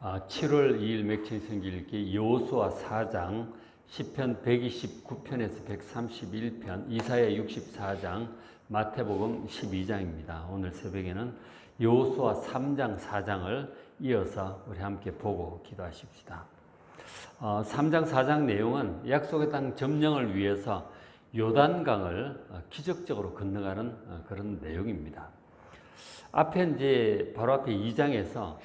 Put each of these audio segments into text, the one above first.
7월 2일 맥힌 성경 읽기 여호수아 4장 10편 129편에서 131편 이사야 64장 마태복음 12장입니다. 오늘 새벽에는 여호수아 3장 4장을 이어서 우리 함께 보고 기도하십시다. 어, 3장 4장 내용은 약속의 땅 점령을 위해서 요단강을 어, 기적적으로 건너가는 어, 그런 내용입니다. 앞에 이제 바로 앞에 2장에서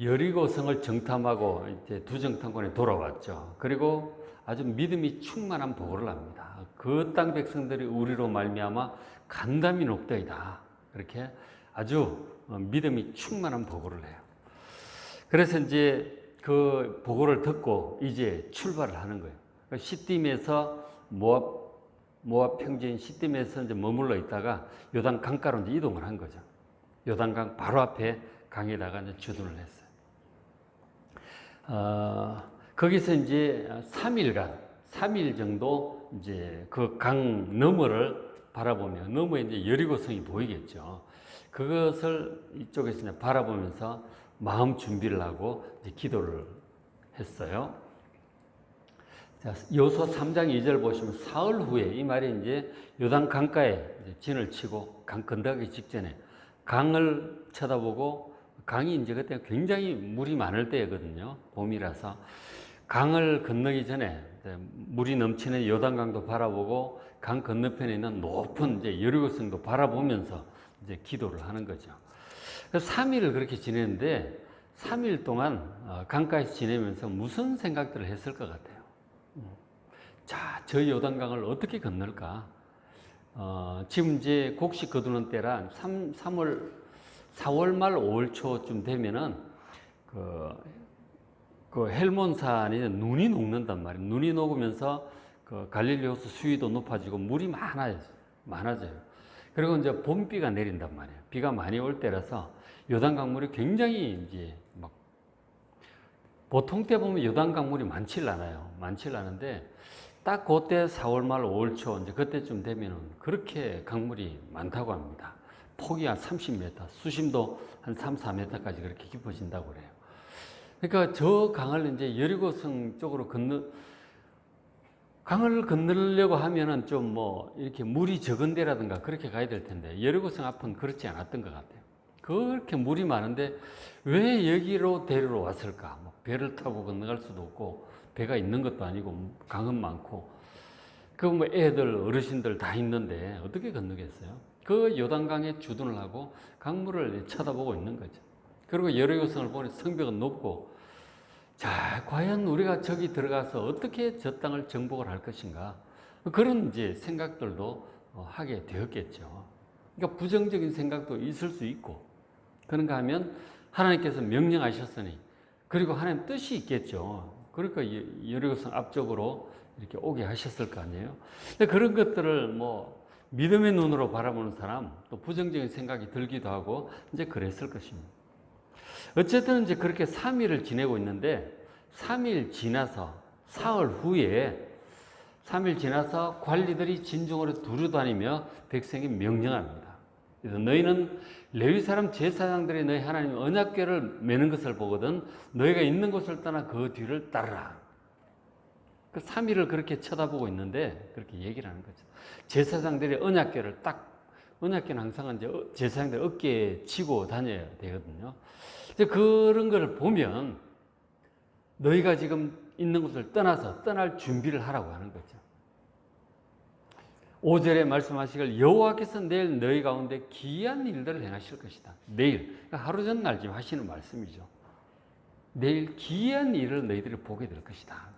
여리고성을 정탐하고 이제 두 정탐꾼이 돌아왔죠. 그리고 아주 믿음이 충만한 보고를 합니다. 그 땅 백성들이 우리로 말미암아 간담이 높다이다. 그렇게 아주 어, 믿음이 충만한 보고를 해요. 그래서 이제 그 보고를 듣고 이제 출발을 하는 거예요. 그러니까 시딤에서 모압 모압 평지인 시딤에서 이제 머물러 있다가 요단 강가로 이제 이동을 한 거죠. 요단강 바로 앞에 강에다가 이제 주둔을 했어요. 어, 거기서 이제 3일간, 3일 정도 이제 그 강 너머를 바라보며 너머에 이제 여리고성이 보이겠죠. 그것을 이쪽에서 이제 바라보면서 마음 준비를 하고 이제 기도를 했어요. 자, 요소 3장 2절 보시면 사흘 후에 이 말이 이제 요단 강가에 진을 치고 강 건너가기 직전에 강을 쳐다보고 강이 이제 그때 굉장히 물이 많을 때거든요. 봄이라서 강을 건너기 전에 물이 넘치는 요단강도 바라보고 강 건너편에 있는 높은 이제 여리고성도 바라보면서 이제 기도를 하는 거죠. 그래서 3일을 그렇게 지냈는데 3일 동안 어, 강가에서 지내면서 무슨 생각들을 했을 것 같아요. 음. 자, 저 요단강을 어떻게 건널까? 어, 지금 이제 곡식 거두는 때라 3, 3월, 4월 말 5월 초쯤 되면은 그, 그 헬몬산에 눈이 녹는단 말이에요. 눈이 녹으면서 그 갈릴리 호수 수위도 높아지고 물이 많아요. 많아져요. 그리고 이제 봄비가 내린단 말이에요. 비가 많이 올 때라서 요단 강물이 굉장히 이제 막 보통 때 보면 요단 강물이 많질 않아요. 많질 않은데 딱 그때 4월 말 5월 초 이제 그때쯤 되면은 그렇게 강물이 많다고 합니다. 폭이 한 30m, 수심도 한 3, 4m까지 그렇게 깊어진다고 그래요. 그러니까 저 강을 이제 여리고성 쪽으로 건너 강을 건너려고 하면은 좀 뭐 이렇게 물이 적은 데라든가 그렇게 가야 될 텐데 여리고성 앞은 그렇지 않았던 것 같아요. 그렇게 물이 많은데 왜 여기로 데리러 왔을까? 뭐 배를 타고 건너갈 수도 없고 배가 있는 것도 아니고 강은 많고 그 뭐 애들 어르신들 다 있는데 어떻게 건너겠어요? 그 요단강에 주둔을 하고 강물을 쳐다보고 있는 거죠. 그리고 여리고성을 보니 성벽은 높고 자 과연 우리가 저기 들어가서 어떻게 저 땅을 정복을 할 것인가 그런 이제 생각들도 어, 하게 되었겠죠. 그러니까 부정적인 생각도 있을 수 있고 그런가 하면 하나님께서 명령하셨으니 그리고 하나님 뜻이 있겠죠. 그러니까 여리고성 앞쪽으로 이렇게 오게 하셨을 거 아니에요. 그런 것들을 뭐 믿음의 눈으로 바라보는 사람 또 부정적인 생각이 들기도 하고 이제 그랬을 것입니다. 어쨌든 이제 그렇게 3일을 지내고 있는데 3일 지나서 사흘 후에 3일 지나서 관리들이 진중으로 두루다니며 백성이 명령합니다. 그래서 너희는 레위 사람 제사장들이 너희 하나님 언약궤를 매는 것을 보거든 너희가 있는 곳을 떠나 그 뒤를 따르라. 그 3일을 그렇게 쳐다보고 있는데 그렇게 얘기를 하는 거죠. 제사장들이 언약궤를 딱 언약궤는 항상 이제 제사장들 어깨에 쥐고 다녀야 되거든요. 이제 그런 걸 보면 너희가 지금 있는 곳을 떠나서 떠날 준비를 하라고 하는 거죠. 5절에 말씀하시길 여호와께서 내일 너희 가운데 기이한 일들을 행하실 것이다. 내일 그러니까 하루 전날 지금 하시는 말씀이죠. 내일 기이한 일을 너희들이 보게 될 것이다.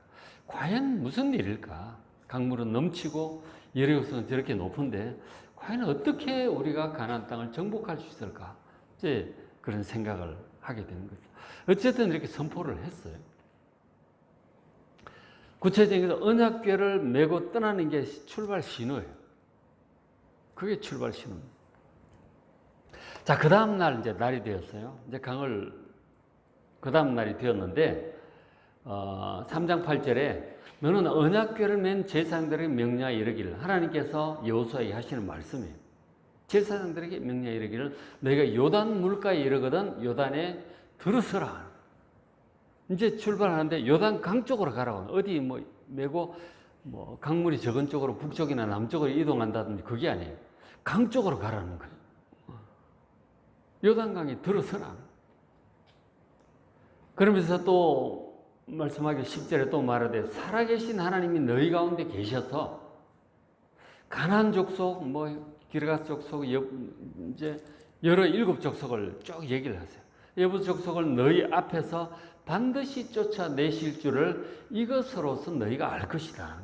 과연 무슨 일일까? 강물은 넘치고 여리고성은 저렇게 높은데 과연 어떻게 우리가 가나안 땅을 정복할 수 있을까? 이제 그런 생각을 하게 되는 거죠. 어쨌든 이렇게 선포를 했어요. 구체적으로 언약궤를 메고 떠나는 게 출발 신호예요. 그게 출발 신호입니다. 자, 그 다음 날 이제 날이 되었어요. 이제 강을 그 다음 날이 되었는데 어, 3장 8절에 너는 언약궤를 맨 제사장들에게 명령하 이르기를 하나님께서 여호수아에게 하시는 말씀이에요. 제사장들에게 명령하 이르기를 너희가 요단 물가에 이르거든 요단에 들으서라. 이제 출발하는데 요단 강 쪽으로 가라고 어디 뭐 메고 뭐 강물이 적은 쪽으로 북쪽이나 남쪽으로 이동한다든지 그게 아니에요. 강 쪽으로 가라는 거예요. 요단강이 들어서나. 그러면서 또 말씀하기 10절에 또 말하되 살아계신 하나님이 너희 가운데 계셔서 가난 족속 뭐 기르가 족속 여, 이제 여러 일곱 족속을 쭉 얘기를 하세요. 여부 족속을 너희 앞에서 반드시 쫓아내실 줄을 이것으로서 너희가 알 것이다.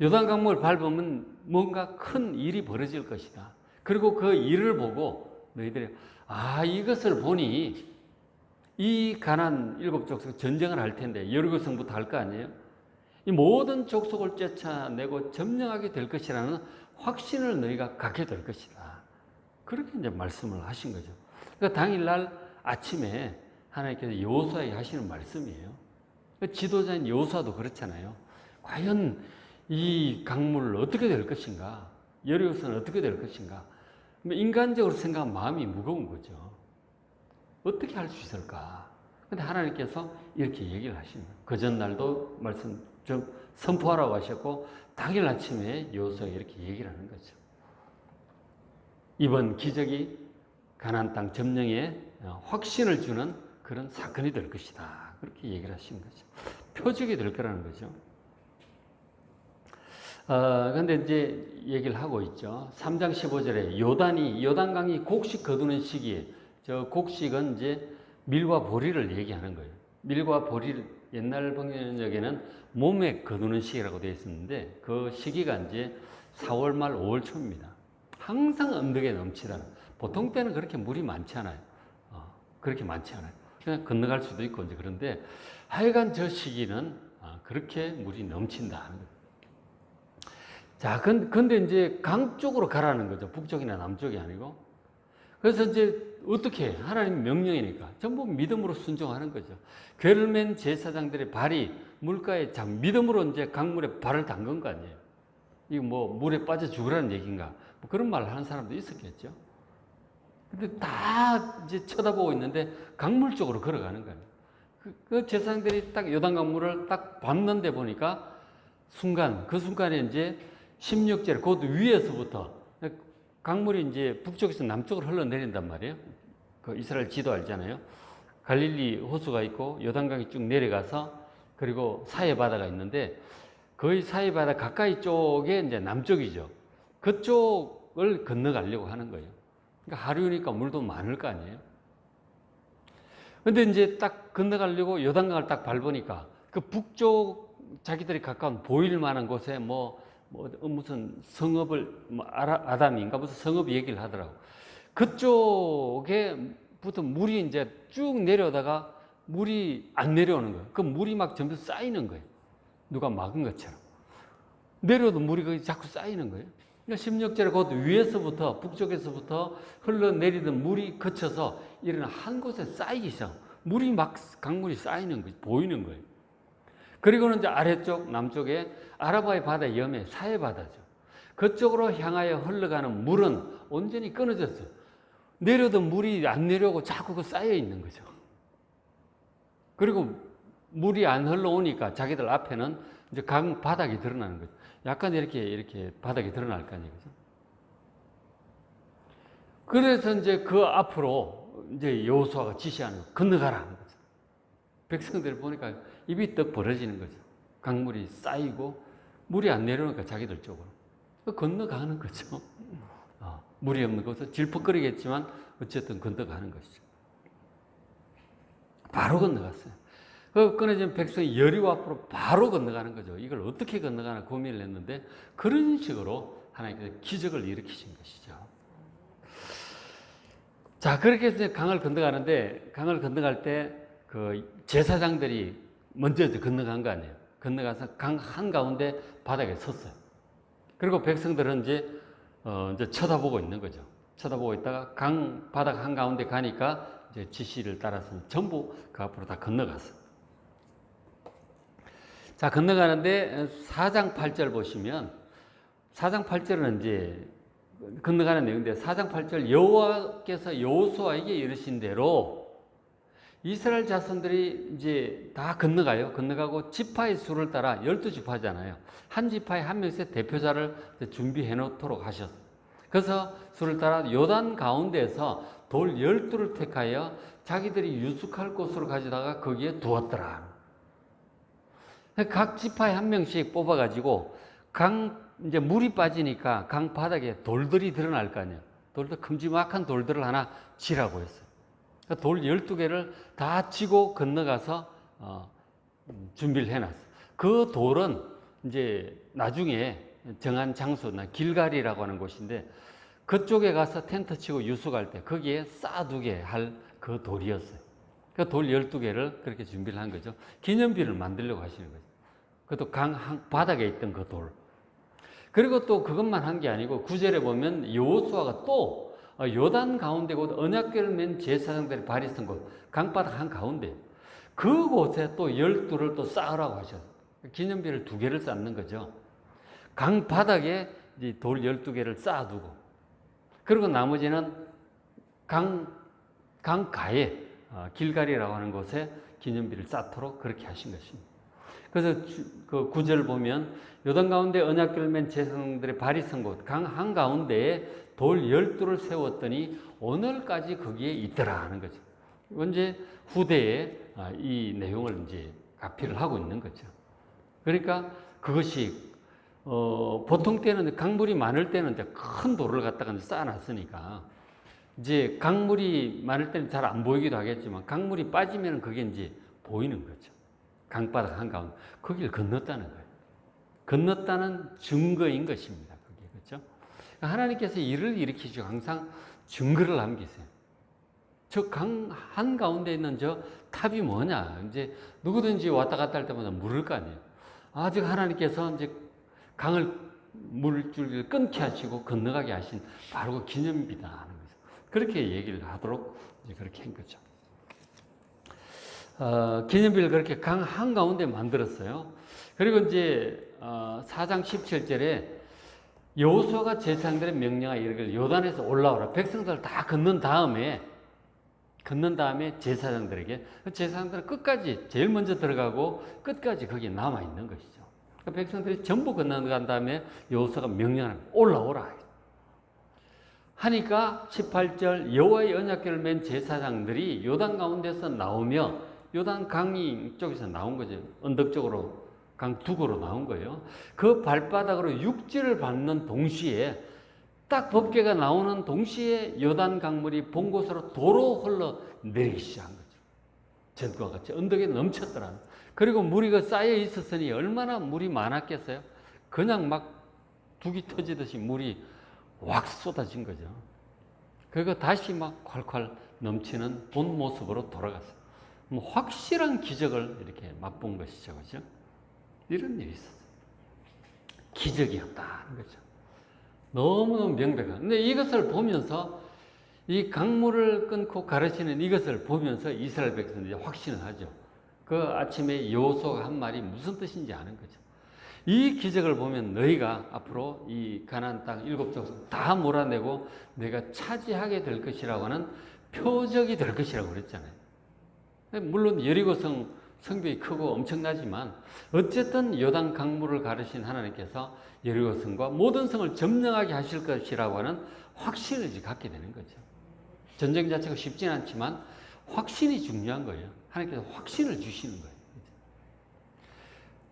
요단강물 밟으면 뭔가 큰 일이 벌어질 것이다. 그리고 그 일을 보고 너희들이 아 이것을 보니 이 가난 일곱 족속 전쟁을 할 텐데 여리고 성부터 할 거 아니에요? 이 모든 족속을 쫓아내고 점령하게 될 것이라는 확신을 너희가 갖게 될 것이다. 그렇게 이제 말씀을 하신 거죠. 그러니까 당일날 아침에 하나님께서 여호수아에게 하시는 말씀이에요. 그 지도자인 여호수아도 그렇잖아요. 과연 이 강물을 어떻게 될 것인가? 여리고성은 어떻게 될 것인가? 뭐 인간적으로 생각하면 마음이 무거운 거죠. 어떻게 할 수 있을까? 근데 하나님께서 이렇게 얘기를 거예요. 그 전날도 말씀 좀 선포하라고 하셨고 당일 아침에 여호수아가 이렇게 얘기를 하는 거죠. 이번 기적이 가나안 땅 점령에 확신을 주는 그런 사건이 될 것이다. 그렇게 얘기를 하신 거죠. 표적이 될 거라는 거죠. 어, 근데 이제 얘기를 하고 있죠. 3장 15절에 요단이, 요단강이 곡식 거두는 시기에, 저 곡식은 이제 밀과 보리를 얘기하는 거예요. 밀과 보리를 옛날 번역에는 몸에 거두는 시기라고 되어 있었는데 그 시기가 이제 4월 말 5월 초입니다. 항상 언덕에 넘치다는. 보통 때는 그렇게 물이 많지 않아요. 어, 그렇게 많지 않아요. 그냥 건너갈 수도 있고 이제 그런데 하여간 저 시기는 아, 그렇게 물이 넘친다. 자, 근, 근데 이제 강 쪽으로 가라는 거죠. 북쪽이나 남쪽이 아니고. 그래서 이제 어떻게 하나님 명령이니까 전부 믿음으로 순종하는 거죠. 괴를 맨 제사장들의 발이 물가에 장 믿음으로 이제 강물에 발을 담근 거 아니에요. 이거 뭐 물에 빠져 죽으라는 얘기인가? 뭐 그런 말을 하는 사람도 있었겠죠. 근데 다 이제 쳐다보고 있는데 강물 쪽으로 걸어가는 거예요. 그, 그 제사장들이 딱 요단 강물을 딱 밟는데 보니까 순간 그 순간에 이제 16절 곧 위에서부터 강물이 이제 북쪽에서 남쪽으로 흘러내린단 말이에요. 그 이스라엘 지도 알잖아요. 갈릴리 호수가 있고 요단강이 쭉 내려가서 그리고 사해 바다가 있는데 거의 사해 바다 가까이 쪽에 이제 남쪽이죠. 그쪽을 건너가려고 하는 거예요. 그러니까 하루니까 물도 많을 거 아니에요. 근데 이제 딱 건너가려고 요단강을 딱 밟으니까 그 북쪽 자기들이 가까운 보일 만한 곳에 뭐, 뭐 무슨 성읍을 뭐 아담인가 무슨 성읍 얘기를 하더라고. 그쪽에부터 물이 이제 쭉 내려다가 물이 안 내려오는 거예요. 그 물이 막 점점 쌓이는 거예요. 누가 막은 것처럼. 내려도 물이 거기 자꾸 쌓이는 거예요. 그러니까 16절에 곧 위에서부터 북쪽에서부터 흘러내리던 물이 거쳐서 이런 한 곳에 쌓이기 시작. 물이 막 강물이 쌓이는 거예요. 보이는 거예요. 그리고는 이제 아래쪽 남쪽에 아라바의 바다 염해 사해 바다죠. 그쪽으로 향하여 흘러가는 물은 온전히 끊어졌어요. 내려도 물이 안 내려오고 자꾸 그 쌓여 있는 거죠. 그리고 물이 안 흘러오니까 자기들 앞에는 이제 강 바닥이 드러나는 거죠. 약간 이렇게 이렇게 바닥이 드러날 거 아니에요. 그죠? 그래서 이제 그 앞으로 이제 여호수아가 지시하는 건너가라는 거죠. 백성들 보니까 입이 떡 벌어지는 거죠. 강물이 쌓이고 물이 안 내려오니까 자기들 쪽으로 건너가는 거죠. 어, 물이 없는 곳은 질퍽거리겠지만 어쨌든 건너가는 것이죠. 바로 건너갔어요. 그 끊어진 백성이 여리고 앞으로 바로 건너가는 거죠. 이걸 어떻게 건너가나 고민을 했는데 그런 식으로 하나님께서 기적을 일으키신 것이죠. 자, 그렇게 해서 강을 건너가는데 강을 건너갈 때 그 제사장들이 먼저 건너간 거 아니에요. 건너가서 강 한가운데 바닥에 섰어요. 그리고 백성들은 이제, 어, 이제 쳐다보고 있는 거죠. 쳐다보고 있다가 강 바닥 한가운데 가니까 이제 지시를 따라서 전부 그 앞으로 다 건너갔어요. 자, 건너가는데 4장 8절 보시면 4장 8절은 이제 건너가는 내용인데 4장 8절 여호와께서 여호수아에게 이르신 대로 이스라엘 자손들이 이제 다 건너가요. 건너가고 지파의 수를 따라 열두 지파잖아요. 한 지파에 한 명씩 대표자를 준비해 놓도록 하셨어요. 그래서 수를 따라 요단 가운데에서 돌 열두를 택하여 자기들이 유숙할 곳으로 가져다가 거기에 두었더라. 각 지파에 한 명씩 뽑아가지고 강 이제 물이 빠지니까 강 바닥에 돌들이 드러날 거 아니에요. 돌들 큼지막한 돌들을 하나 지라고 했어요. 돌 12개를 다 치고 건너가서 어, 음, 준비를 해놨어요. 그 돌은 이제 나중에 정한 장소나 길갈이라고 하는 곳인데 그쪽에 가서 텐트 치고 유숙할 때 거기에 쌓아두게 할 그 돌이었어요. 그 돌 12개를 그렇게 준비를 한 거죠. 기념비를 만들려고 하시는 거죠. 그것도 강 한- 바닥에 있던 그 돌. 그리고 또 그것만 한 게 아니고 구절에 보면 여호수아가 또 어, 요단 가운데 곧 언약궤를 맨 제사장들이 발이 쓴 곳, 강바닥 한 가운데 그곳에 또 열두를 또 쌓으라고 하셨어요. 기념비를 두 개를 쌓는 거죠. 강 바닥에 돌 열두 개를 쌓아두고 그리고 나머지는 강 강가에 어, 길갈이라고 하는 곳에 기념비를 쌓도록 그렇게 하신 것입니다. 그래서 주- 그 구절 보면 요단 가운데 언약궤를 맨 제사장들의 발이 선 곳 강 한 가운데에 돌 열두를 세웠더니 오늘까지 거기에 있더라 하는 거죠. 언제 후대에 아, 이 내용을 이제 가피를 하고 있는 거죠. 그러니까 그것이 어, 보통 때는 강물이 많을 때는 큰 돌을 갖다가 쌓아놨으니까 이제 강물이 많을 때는 잘 안 보이기도 하겠지만 강물이 빠지면 그게 이제 보이는 거죠. 강바닥 한가운데 거기를 건넜다는 거예요. 건넜다는 증거인 것입니다. 그렇죠? 하나님께서 일을 일으키시고 항상 증거를 남기세요. 저 강 한가운데 있는 저 탑이 뭐냐? 이제 누구든지 왔다 갔다 할 때마다 물을 거 아니에요. 아직 하나님께서 이제 강을 물줄기를 끊게 하시고 건너가게 하신 바로 그 기념비다 하는 거죠. 그렇게 얘기를 하도록 이제 그렇게 한 거죠. 어, 기념비를 그렇게 강 한가운데 만들었어요. 그리고 이제 어, 4장 17절에 여호수아가 제사장들의 명령하여 이르기를 요단에서 올라오라. 백성들 다 건넌 다음에 건넌 다음에 제사장들에게 그 제사장들은 끝까지 제일 먼저 들어가고 끝까지 거기에 남아 있는 것이죠. 그 백성들이 전부 건너간 다음에 여호수아가 명령하는 올라오라. 하니까 18절 여호와의 언약궤를 맨 제사장들이 요단 가운데서 나오며 요단 강이 쪽에서 나온 거죠. 언덕 쪽으로 강 두고로 나온 거예요. 그 발바닥으로 육지를 밟는 동시에 딱 법궤가 나오는 동시에 요단 강물이 본 곳으로 도로 흘러 내리기 시작한 거죠. 전과 같이 언덕에 넘쳤더라. 그리고 물이 그 쌓여 있었으니 얼마나 물이 많았겠어요? 그냥 막 두기 터지듯이 물이 확 쏟아진 거죠. 그리고 다시 막 콸콸 넘치는 본 모습으로 돌아갔어요. 뭐 확실한 기적을 이렇게 맛본 것이죠. 그죠? 이런 일이 있었어요. 기적이었다는 거죠. 너무너무 명백한. 근데 이것을 보면서 이 강물을 끊고 가르치는 이것을 보면서 이스라엘 백성들이 확신을 하죠. 그 아침에 여호수아가 한 말이 무슨 뜻인지 아는 거죠. 이 기적을 보면 너희가 앞으로 이 가나안 땅 일곱 족속 다 몰아내고 내가 차지하게 될 것이라고 하는 표적이 될 것이라고 그랬잖아요. 물론 여리고성 성벽이 크고 엄청나지만 어쨌든 요단 강물을 가르신 하나님께서 여리고 성과 모든 성을 점령하게 하실 것이라고 하는 확신을 갖게 되는 거죠. 전쟁 자체가 쉽지는 않지만 확신이 중요한 거예요. 하나님께서 확신을 주시는 거예요.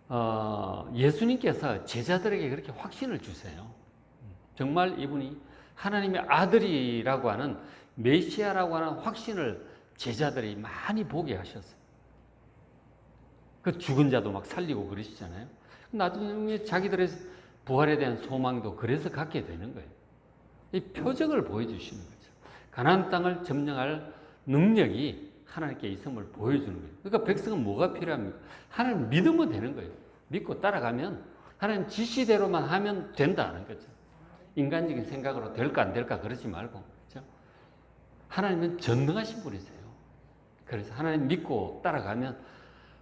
어, 예수님께서 제자들에게 그렇게 확신을 주세요. 정말 이분이 하나님의 아들이라고 하는 메시아라고 하는 확신을 제자들이 많이 보게 하셨어요. 그 죽은 자도 막 살리고 그러시잖아요. 나중에 자기들의 부활에 대한 소망도 그래서 갖게 되는 거예요. 이 표적을 보여주시는 거죠. 가나안 땅을 점령할 능력이 하나님께 있음을 보여주는 거예요. 그러니까 백성은 뭐가 필요합니까? 하나님 믿으면 되는 거예요. 믿고 따라가면 하나님 지시대로만 하면 된다는 거죠. 인간적인 생각으로 될까 안 될까 그러지 말고 그렇죠? 하나님은 전능하신 분이세요. 그래서 하나님 믿고 따라가면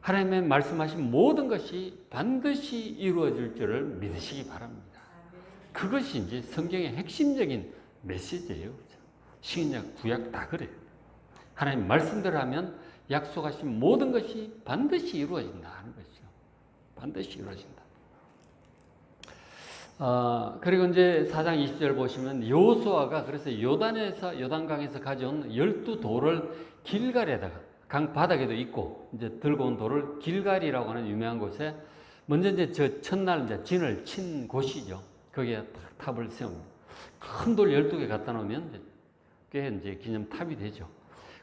하나님의 말씀하신 모든 것이 반드시 이루어질 줄을 믿으시기 바랍니다. 그것이 이제 성경의 핵심적인 메시지예요. 신약, 구약 다 그래요. 하나님 말씀대로 하면 약속하신 모든 것이 반드시 이루어진다 하는 것이죠. 반드시 이루어진다. 어, 그리고 이제 4장 20절 보시면 여호수아가 그래서 요단에서 요단강에서 가져온 열두 돌을 길갈에다가 강 바닥에도 있고 이제 들고 온 돌을 길갈이라고 하는 유명한 곳에 먼저 이제 저 첫날 이제 진을 친 곳이죠. 거기에 탁 탑을 세웁니다. 큰 돌 12개 갖다 놓으면 꽤 이제 기념탑이 되죠.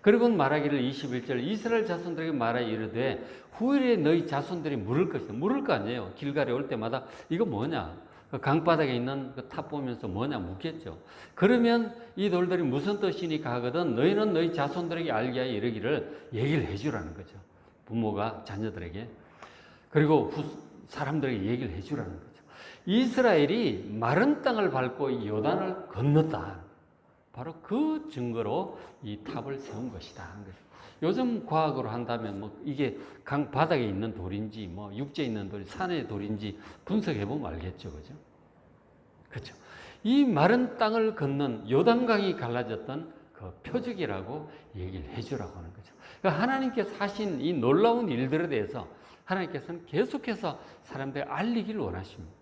그리고 말하기를 21절 이스라엘 자손들에게 말하 이르되 후일에 너희 자손들이 물을 것이다. 물을 거 아니에요. 길갈에 올 때마다 이거 뭐냐? 그 강바닥에 있는 그 탑 보면서 뭐냐 묻겠죠. 그러면 이 돌들이 무슨 뜻이니까 하거든 너희는 너희 자손들에게 알게 하여 이르기를 얘기를 해주라는 거죠. 부모가 자녀들에게 그리고 후, 사람들에게 얘기를 해주라는 거죠. 이스라엘이 마른 땅을 밟고 이 요단을 건넜다. 바로 그 증거로 이 탑을 세운 것이다. 요즘 과학으로 한다면 뭐 이게 강 바닥에 있는 돌인지 뭐 육지에 있는 돌이 산의 돌인지 분석해 보면 알겠죠, 그죠? 그렇죠. 이 마른 땅을 걷는 요단강이 갈라졌던 그 표적이라고 얘기를 해 주라고 하는 거죠. 그러니까 하나님께서 하신 이 놀라운 일들에 대해서 하나님께서는 계속해서 사람들에 알리기를 원하십니다.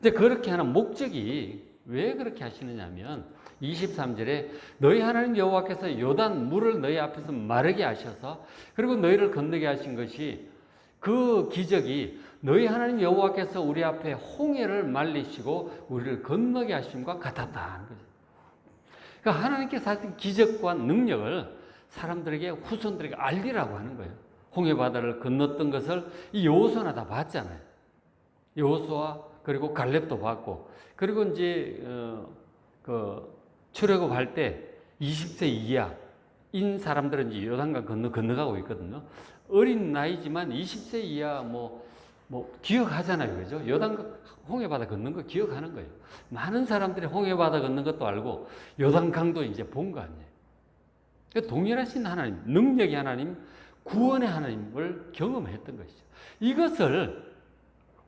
근데 그렇게 하는 목적이 왜 그렇게 하시느냐면 23절에 너희 하나님 여호와께서 요단 물을 너희 앞에서 마르게 하셔서 그리고 너희를 건너게 하신 것이 그 기적이 너희 하나님 여호와께서 우리 앞에 홍해를 말리시고 우리를 건너게 하심과 같았다 하는 거죠. 그러니까 하나님께서 하신 기적과 능력을 사람들에게 후손들에게 알리라고 하는 거예요. 홍해 바다를 건넜던 것을 이 여호수아나 다 봤잖아요. 여호수아 그리고 갈렙도 봤고 그리고 이제 어, 그 출애굽할 때 20세 이하인 사람들은 이제 요단강 건너 건너가고 있거든요. 어린 나이지만 20세 이하 뭐, 뭐, 기억하잖아요. 그죠? 요단 홍해바다 걷는 거 기억하는 거예요. 많은 사람들이 홍해바다 걷는 것도 알고 요단강도 이제 본 거 아니에요. 그러니까 동일하신 하나님, 능력의 하나님, 구원의 하나님을 경험했던 것이죠. 이것을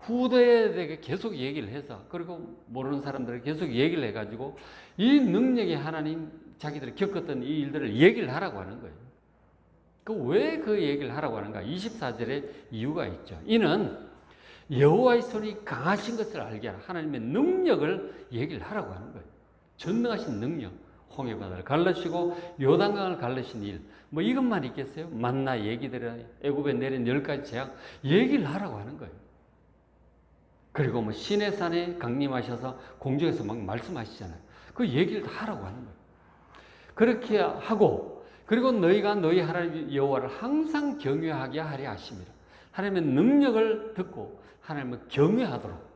후대에게 계속 얘기를 해서 그리고 모르는 사람들에게 계속 얘기를 해가지고 이 능력의 하나님 자기들이 겪었던 이 일들을 얘기를 하라고 하는 거예요. 그 왜 그 얘기를 하라고 하는가? 24절에 이유가 있죠. 이는 여호와의 손이 강하신 것을 알게 하라. 하나님의 능력을 얘기를 하라고 하는 거예요. 전능하신 능력. 홍해 바다를 갈라시고 요단강을 갈라신 일. 뭐 이것만 있겠어요? 만나 얘기들이 애굽에 내린 열 가지 재앙 얘기를 하라고 하는 거예요. 그리고 뭐 신의 산에 강림하셔서 공중에서 막 말씀하시잖아요. 그 얘기를 다 하라고 하는 거예요. 그렇게 하고 그리고 너희가 너희 하나님 여호와를 항상 경외하게 하려 하십니다. 하나님의 능력을 듣고 하나님을 경외하도록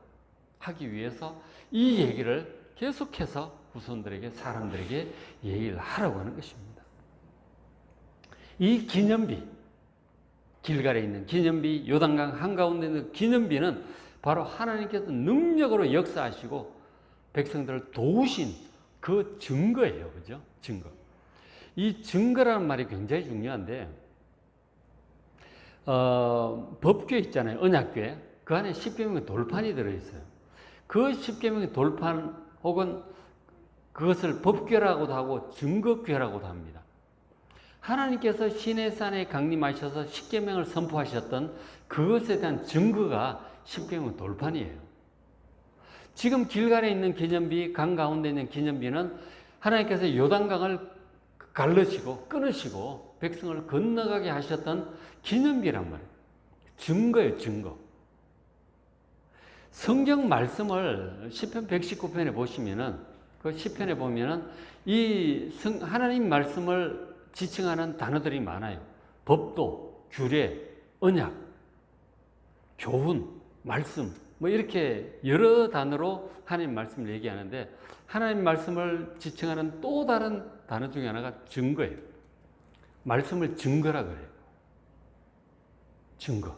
하기 위해서 이 얘기를 계속해서 후손들에게 사람들에게 얘기를 하라고 하는 것입니다. 이 기념비 길갈에 있는 기념비 요단강 한가운데 있는 기념비는 바로 하나님께서 능력으로 역사하시고 백성들을 도우신 그 증거예요. 그죠? 증거. 이 증거라는 말이 굉장히 중요한데, 어, 법궤 있잖아요. 언약궤. 그 안에 십계명의 돌판이 들어있어요. 그 십계명의 돌판 혹은 그것을 법궤라고도 하고 증거궤라고도 합니다. 하나님께서 시내산에 강림하셔서 십계명을 선포하셨던 그것에 대한 증거가 십계명 돌판이에요. 지금 길갈에 있는 기념비, 강 가운데 있는 기념비는 하나님께서 요단강을 갈르시고 끊으시고 백성을 건너가게 하셨던 기념비란 말이에요. 증거예요, 증거. 성경 말씀을 시편 119편에 보시면은 그 시편에 보면은 이 성, 하나님 말씀을 지칭하는 단어들이 많아요. 법도, 규례, 언약, 교훈, 말씀, 뭐 이렇게 여러 단어로 하나님 말씀을 얘기하는데 하나님 말씀을 지칭하는 또 다른 단어 중에 하나가 증거예요. 말씀을 증거라 그래요. 증거.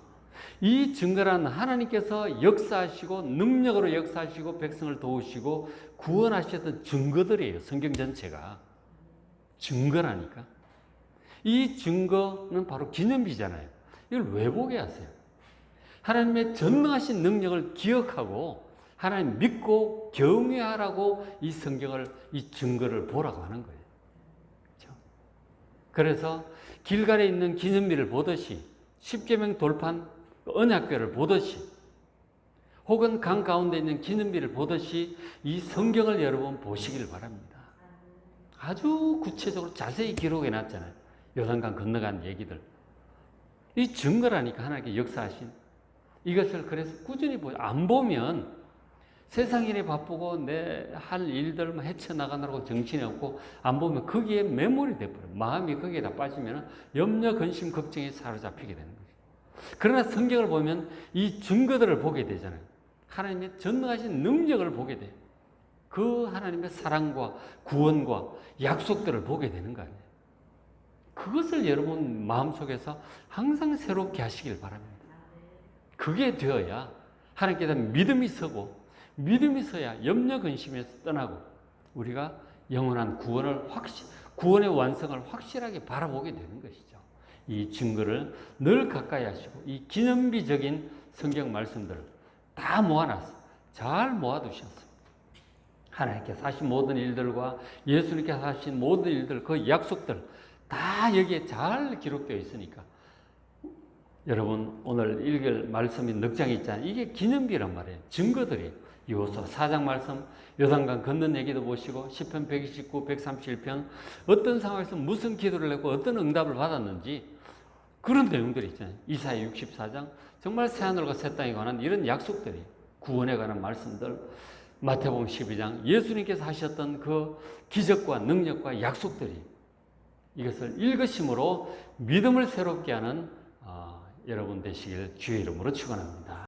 이 증거란 하나님께서 역사하시고 능력으로 역사하시고 백성을 도우시고 구원하셨던 증거들이에요. 성경 전체가. 증거라니까. 이 증거는 바로 기념비잖아요. 이걸 왜 보게 하세요? 하나님의 전능하신 능력을 기억하고 하나님 믿고 경외하라고 이 성경을 이 증거를 보라고 하는 거예요. 그렇죠? 그래서 길갈에 있는 기념비를 보듯이 십계명 돌판 언약궤를 보듯이 혹은 강 가운데 있는 기념비를 보듯이 이 성경을 여러분 보시길 바랍니다. 아주 구체적으로 자세히 기록해 놨잖아요. 요단강 건너간 얘기들. 이 증거라니까 하나님께 역사하신 이것을 그래서 꾸준히 보안 보면 세상 일에 바쁘고 내 할 일들만 헤쳐나가느라고 정신이 없고 안 보면 거기에 매몰이 돼버려요. 마음이 거기에 다 빠지면 염려, 근심, 걱정에 사로잡히게 되는 거죠. 그러나 성경을 보면 이 증거들을 보게 되잖아요. 하나님의 전능하신 능력을 보게 돼요. 그 하나님의 사랑과 구원과 약속들을 보게 되는 거 아니에요. 그것을 여러분 마음속에서 항상 새롭게 하시길 바랍니다. 그게 되어야 하나님께 대한 믿음이 서고 믿음이 서야 염려 근심에서 떠나고 우리가 영원한 구원을 확실 구원의 완성을 확실하게 바라보게 되는 것이죠. 이 증거를 늘 가까이 하시고 이 기념비적인 성경 말씀들을 다 모아놨어. 잘 모아두셨어. 하나님께서 하신 모든 일들과 예수님께서 하신 모든 일들, 그 약속들 다 여기에 잘 기록되어 있으니까 여러분 오늘 읽을 말씀이 넉 장 있잖아요. 이게 기념비란 말이에요. 증거들이 요소 4장 말씀 요단강 건넌 얘기도 보시고 10편 129, 131편 어떤 상황에서 무슨 기도를 했고 어떤 응답을 받았는지 그런 내용들이 있잖아요. 이사야 64장 정말 새하늘과 새 땅에 관한 이런 약속들이 구원에 관한 말씀들 마태복음 12장 예수님께서 하셨던 그 기적과 능력과 약속들이 이것을 읽으심으로 믿음을 새롭게 하는 아, 여러분 되시길 주의 이름으로 축원합니다.